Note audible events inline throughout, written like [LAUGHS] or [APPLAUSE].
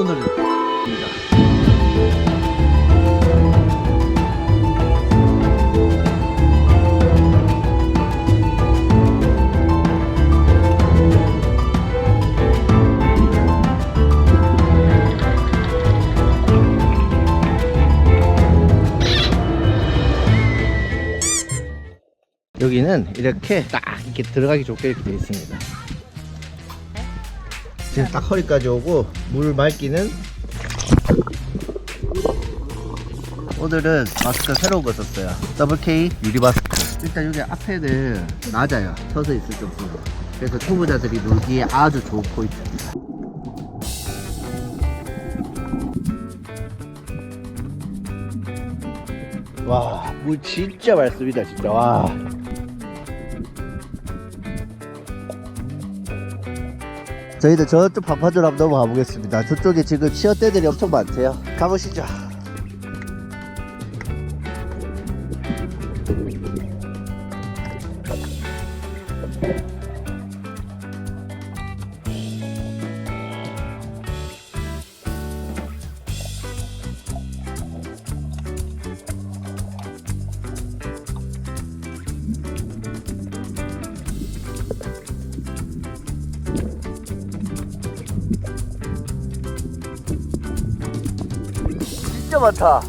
오늘은 여기는 이렇게 딱 이렇게 들어가기 좋게 이렇게 되어 있습니다. 지금 딱 허리까지 오고 물 맑기는 오늘은 마스크 새로 벗었어요. 더블 K 유리 마스크. 일단 여기 앞에는 낮아요. 서서 있을 정도로. 그래서 초보자들이 놀기에 아주 좋은 포인트입니다. 와, 물 진짜 맑습니다, 진짜. 와. 저희는 저쪽 방파제로 한번 넘어가 보겠습니다. 저쪽에 지금 치어떼들이 엄청 많대요. 가보시죠. 진짜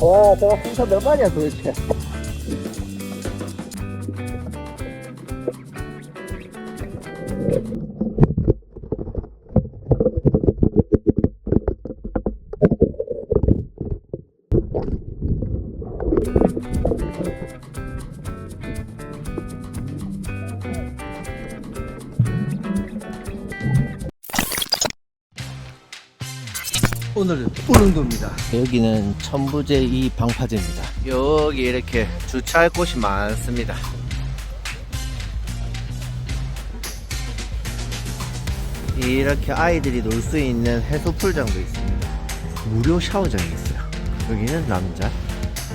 와, 저거 풍선 몇 마리야 도대체? 오늘은 우릉도입니다. 여기는 천부제 이 방파제입니다. 여기 이렇게 주차할 곳이 많습니다. 이렇게 아이들이 놀 수 있는 해소풀장도 있습니다. 무료 샤워장이 있어요. 여기는 남자,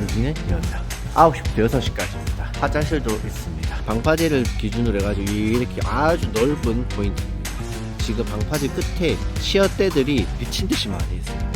여기는 여자. 9시부터 6시까지입니다. 화장실도 있습니다. 방파제를 기준으로 해가지고 이렇게 아주 넓은 포인트입니다. 지금 방파제 끝에 치어대들이 미친 듯이 많이 있어요.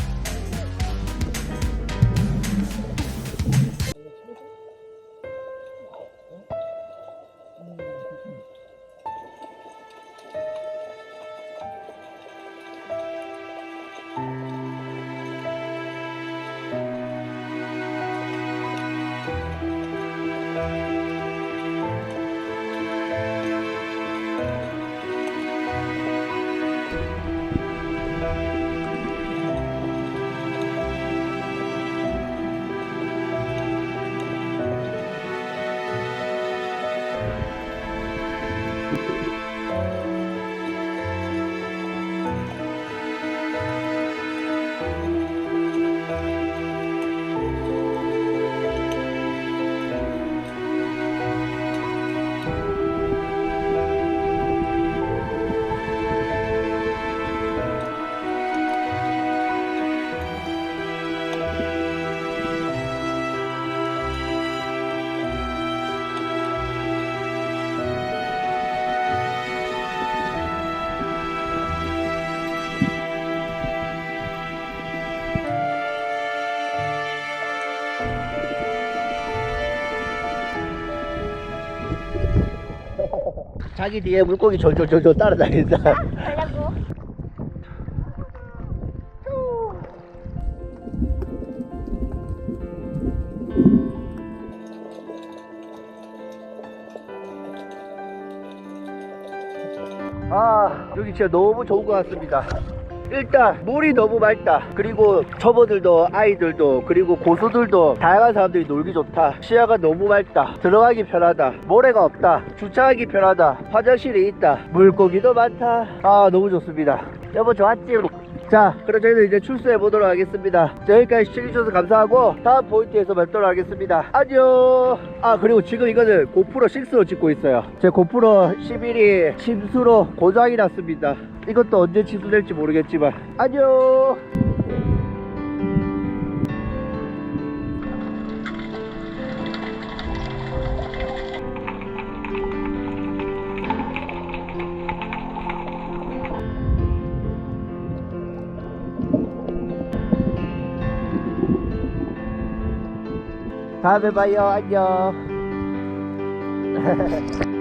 자기 뒤에 물고기 졸졸졸졸 따라다닌다. 가려고. 아, 여기 진짜 너무 좋은 것 같습니다. 일단 물이 너무 맑다. 그리고 초보들도 아이들도 그리고 고수들도 다양한 사람들이 놀기 좋다. 시야가 너무 맑다. 들어가기 편하다. 모래가 없다. 주차하기 편하다. 화장실이 있다. 물고기도 많다. 아 너무 좋습니다. 여보 좋았지? 자 그럼 저희는 이제 출소해 보도록 하겠습니다. 자, 여기까지 시청해주셔서 감사하고 다음 포인트에서 뵙도록 하겠습니다. 안녕! 아 그리고 지금 이거는 고프로 6로 찍고 있어요. 제 고프로 11이 침수로 고장이 났습니다 이것도 언제 취소될지 모르겠지만 안녕! 다음에 봐요. 안녕 [LAUGHS]